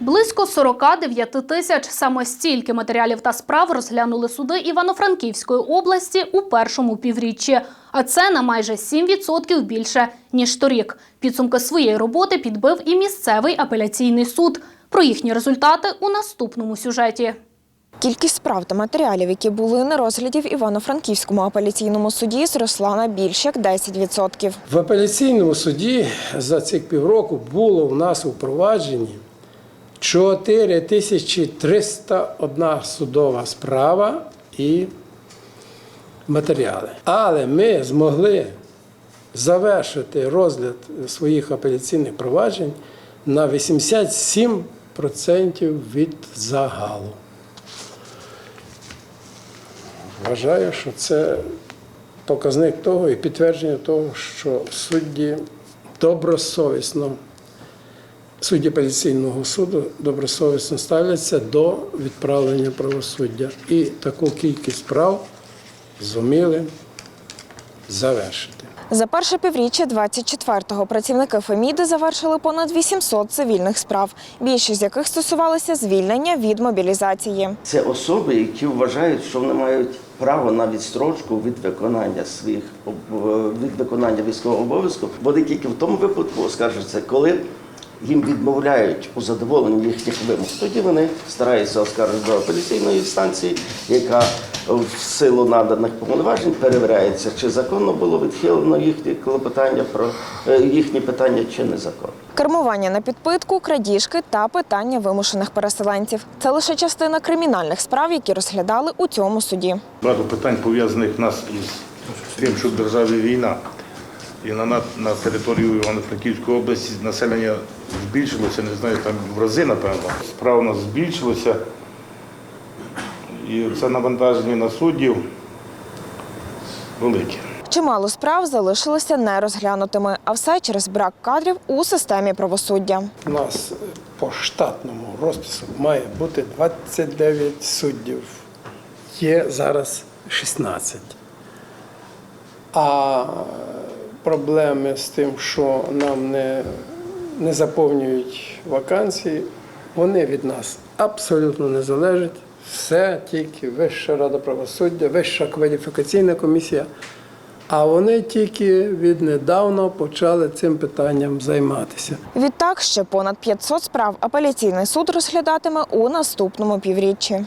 Близько 49 тисяч саме стільки матеріалів та справ розглянули суди Івано-Франківської області у першому півріччі. А це на майже 7% більше ніж торік. Підсумки своєї роботи підбив і місцевий апеляційний суд. Про їхні результати у наступному сюжеті. Кількість справ та матеріалів, які були на розгляді в Івано-Франківському апеляційному суді, зросла на більш як 10%. В апеляційному суді за цих півроку було в нас у провадженні 4301 судова справа і матеріали. Але ми змогли завершити розгляд своїх апеляційних проваджень на 87% від загалу. Вважаю, що це показник того і підтвердження того, що судді добросовісно, судді апеляційного суду добросовісно ставляться до відправлення правосуддя. І таку кількість справ зуміли завершити. За перше півріччя 24-го працівники Феміди завершили понад 800 цивільних справ, більшість з яких стосувалися звільнення від мобілізації. Це особи, які вважають, що вони мають право на відстрочку від виконання своїх об- від виконання військового обов'язку. Вони тільки в тому випадку оскаржуються, коли їм відмовляють у задоволенні їхніх вимог. Тоді вони стараються оскаржити до апеляційної інстанції, яка в силу наданих повноважень перевіряється, чи законно було відхилено їхні клопотання про е, їхні питання, чи незаконно. Кермування на підпитку, крадіжки та питання вимушених переселенців це лише частина кримінальних справ, які розглядали у цьому суді. Багато питань пов'язаних в нас із тим, що в державі війна. І на, на, на територію Івано-Франківської області населення збільшилося, не знаю, там в рази, напевно. Справа у нас збільшилася. І це навантаження на суддів велике. Чимало справ залишилося нерозглянутими, а все через брак кадрів у системі правосуддя. У нас по штатному розпису має бути 29 суддів. Є зараз 16. А проблеми з тим, що нам не, не заповнюють вакансії, вони від нас абсолютно не залежать. Все тільки Вища рада правосуддя, Вища кваліфікаційна комісія. А вони тільки віднедавна почали цим питанням займатися. Відтак ще понад 500 справ апеляційний суд розглядатиме у наступному півріччі.